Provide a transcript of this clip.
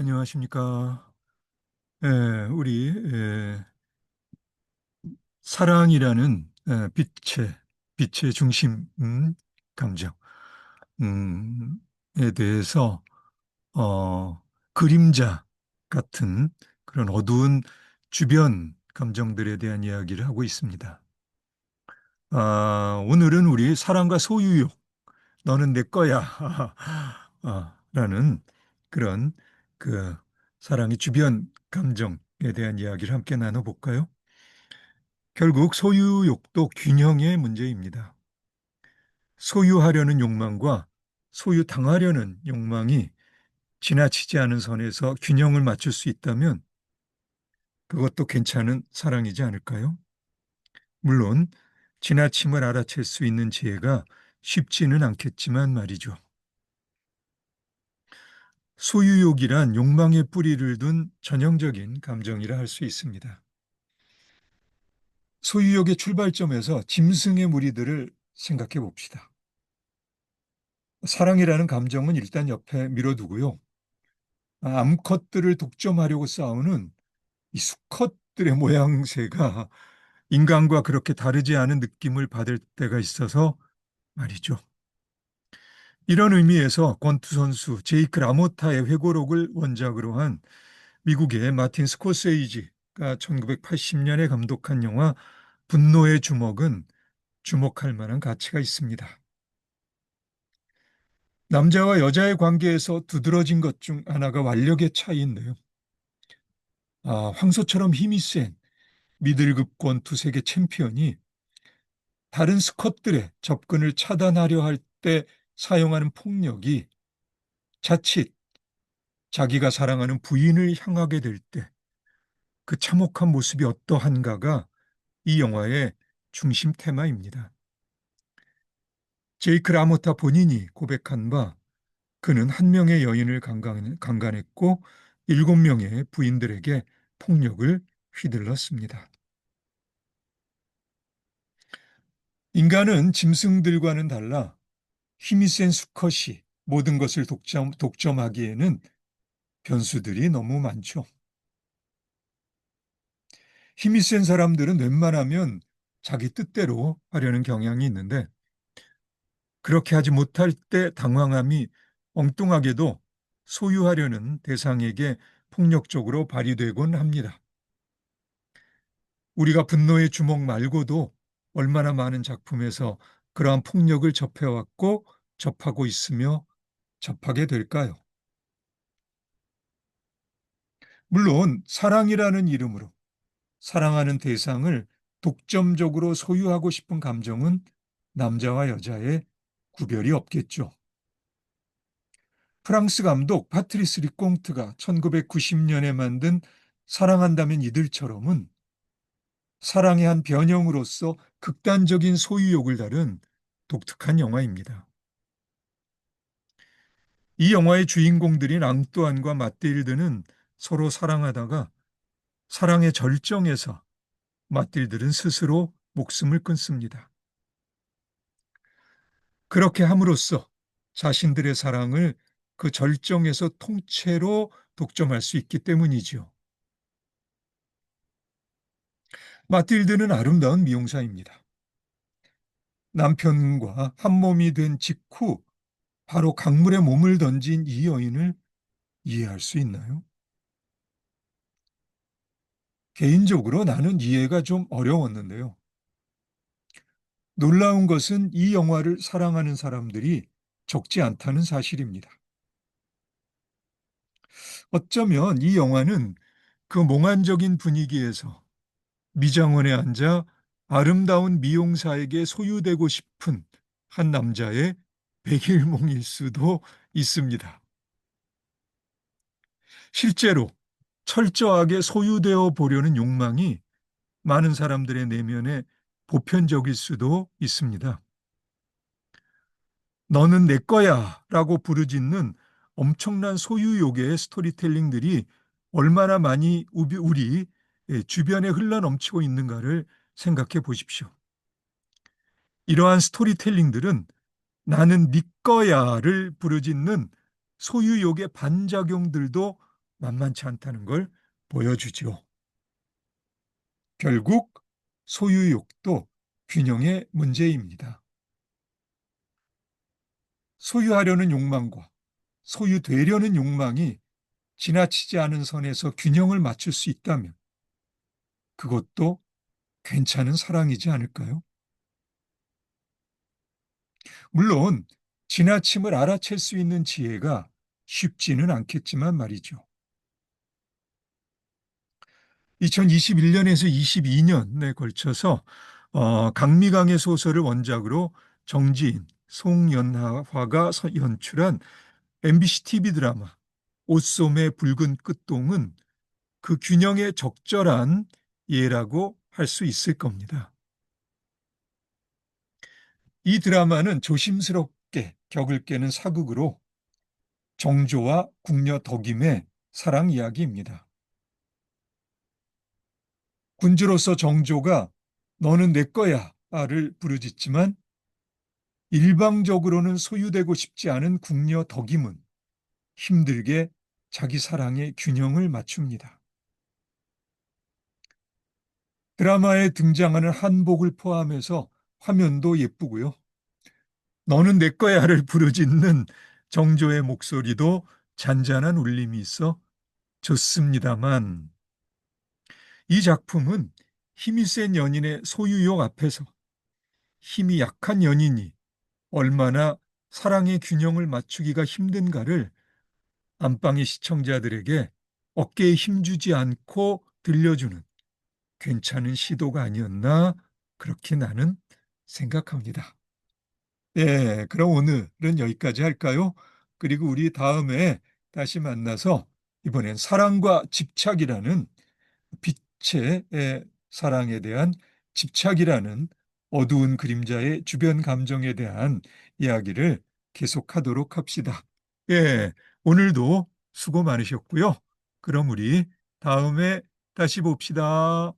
안녕하십니까. 예, 우리 예, 사랑이라는 예, 빛의 빛의 중심 음, 감정 음, 에 대해서 어, 그림자 같은 그런 어두운 주변 감정들에 대한 이야기를 하고 있습니다. 아, 오늘은 우리 사랑과 소유욕, 너는 내 거야. 아, 라는 그런 그 사랑의 주변 감정에 대한 이야기를 함께 나눠볼까요? 결국 소유욕도 균형의 문제입니다. 소유하려는 욕망과 소유당하려는 욕망이 지나치지 않은 선에서 균형을 맞출 수 있다면 그것도 괜찮은 사랑이지 않을까요? 물론 지나침을 알아챌 수 있는 지혜가 쉽지는 않겠지만 말이죠. 소유욕이란 욕망의 뿌리를 둔 전형적인 감정이라 할 수 있습니다. 소유욕의 출발점에서 짐승의 무리들을 생각해 봅시다. 사랑이라는 감정은 일단 옆에 밀어두고요. 암컷들을 독점하려고 싸우는 이 수컷들의 모양새가 인간과 그렇게 다르지 않은 느낌을 받을 때가 있어서 말이죠. 이런 의미에서 권투 선수 제이크 라모타의 회고록을 원작으로 한 미국의 마틴 스코세이지가 1980년에 감독한 영화 분노의 주먹은 주목할 만한 가치가 있습니다. 남자와 여자의 관계에서 두드러진 것 중 하나가 완력의 차이인데요. 아, 황소처럼 힘이 센 미들급 권투 세계 챔피언이 다른 스컷들의 접근을 차단하려 할 때 사용하는 폭력이 자칫 자기가 사랑하는 부인을 향하게 될 때 그 참혹한 모습이 어떠한가가 이 영화의 중심 테마입니다. 제이크 라모타 본인이 고백한 바 그는 한 명의 여인을 강간했고 일곱 명의 부인들에게 폭력을 휘둘렀습니다. 인간은 짐승들과는 달라 힘이 센 수컷이 모든 것을 독점, 독점하기에는 변수들이 너무 많죠. 힘이 센 사람들은 웬만하면 자기 뜻대로 하려는 경향이 있는데 그렇게 하지 못할 때 당황함이 엉뚱하게도 소유하려는 대상에게 폭력적으로 발휘되곤 합니다. 우리가 분노의 주먹 말고도 얼마나 많은 작품에서 그러한 폭력을 접해왔고 접하고 있으며 접하게 될까요? 물론 사랑이라는 이름으로 사랑하는 대상을 독점적으로 소유하고 싶은 감정은 남자와 여자의 구별이 없겠죠. 프랑스 감독 파트리스 리꽁트가 1990년에 만든 사랑한다면 이들처럼은 사랑의 한 변형으로서 극단적인 소유욕을 다룬 독특한 영화입니다. 이 영화의 주인공들인 앙뚜안과 마틸드는 서로 사랑하다가 사랑의 절정에서 마틸드는 스스로 목숨을 끊습니다. 그렇게 함으로써 자신들의 사랑을 그 절정에서 통째로 독점할 수 있기 때문이지요. 마틸드는 아름다운 미용사입니다. 남편과 한 몸이 된 직후 바로 강물에 몸을 던진 이 여인을 이해할 수 있나요? 개인적으로 나는 이해가 좀 어려웠는데요. 놀라운 것은 이 영화를 사랑하는 사람들이 적지 않다는 사실입니다. 어쩌면 이 영화는 그 몽환적인 분위기에서 미장원에 앉아 아름다운 미용사에게 소유되고 싶은 한 남자의 백일몽일 수도 있습니다. 실제로 철저하게 소유되어 보려는 욕망이 많은 사람들의 내면에 보편적일 수도 있습니다. 너는 내 거야 라고 부르짖는 엄청난 소유욕의 스토리텔링들이 얼마나 많이 우리 주변에 흘러 넘치고 있는가를 생각해 보십시오. 이러한 스토리텔링들은 나는 네 거야를 부르짖는 소유욕의 반작용들도 만만치 않다는 걸 보여주죠. 결국 소유욕도 균형의 문제입니다. 소유하려는 욕망과 소유되려는 욕망이 지나치지 않은 선에서 균형을 맞출 수 있다면 그것도 괜찮은 사랑이지 않을까요? 물론 지나침을 알아챌 수 있는 지혜가 쉽지는 않겠지만 말이죠. 2021년에서 22년에 걸쳐서 어, 강미강의 소설을 원작으로 정지인, 송연화가 연출한 MBC TV 드라마 옷소매 붉은 끝동은 그 균형에 적절한 예라고 할 수 있을 겁니다. 이 드라마는 조심스럽게 격을 깨는 사극으로 정조와 궁녀 덕임의 사랑 이야기입니다. 군주로서 정조가 너는 내 거야 를 부르짖지만 일방적으로는 소유되고 싶지 않은 궁녀 덕임은 힘들게 자기 사랑의 균형을 맞춥니다. 드라마에 등장하는 한복을 포함해서 화면도 예쁘고요. 너는 내 거야를 부르짖는 정조의 목소리도 잔잔한 울림이 있어 좋습니다만 이 작품은 힘이 센 연인의 소유욕 앞에서 힘이 약한 연인이 얼마나 사랑의 균형을 맞추기가 힘든가를 안방의 시청자들에게 어깨에 힘주지 않고 들려주는 괜찮은 시도가 아니었나 그렇게 나는 생각합니다. 네, 그럼 오늘은 여기까지 할까요? 그리고 우리 다음에 다시 만나서 이번엔 사랑과 집착이라는 빛의 사랑에 대한 집착이라는 어두운 그림자의 주변 감정에 대한 이야기를 계속하도록 합시다. 예, 오늘도 수고 많으셨고요. 그럼 우리 다음에 다시 봅시다.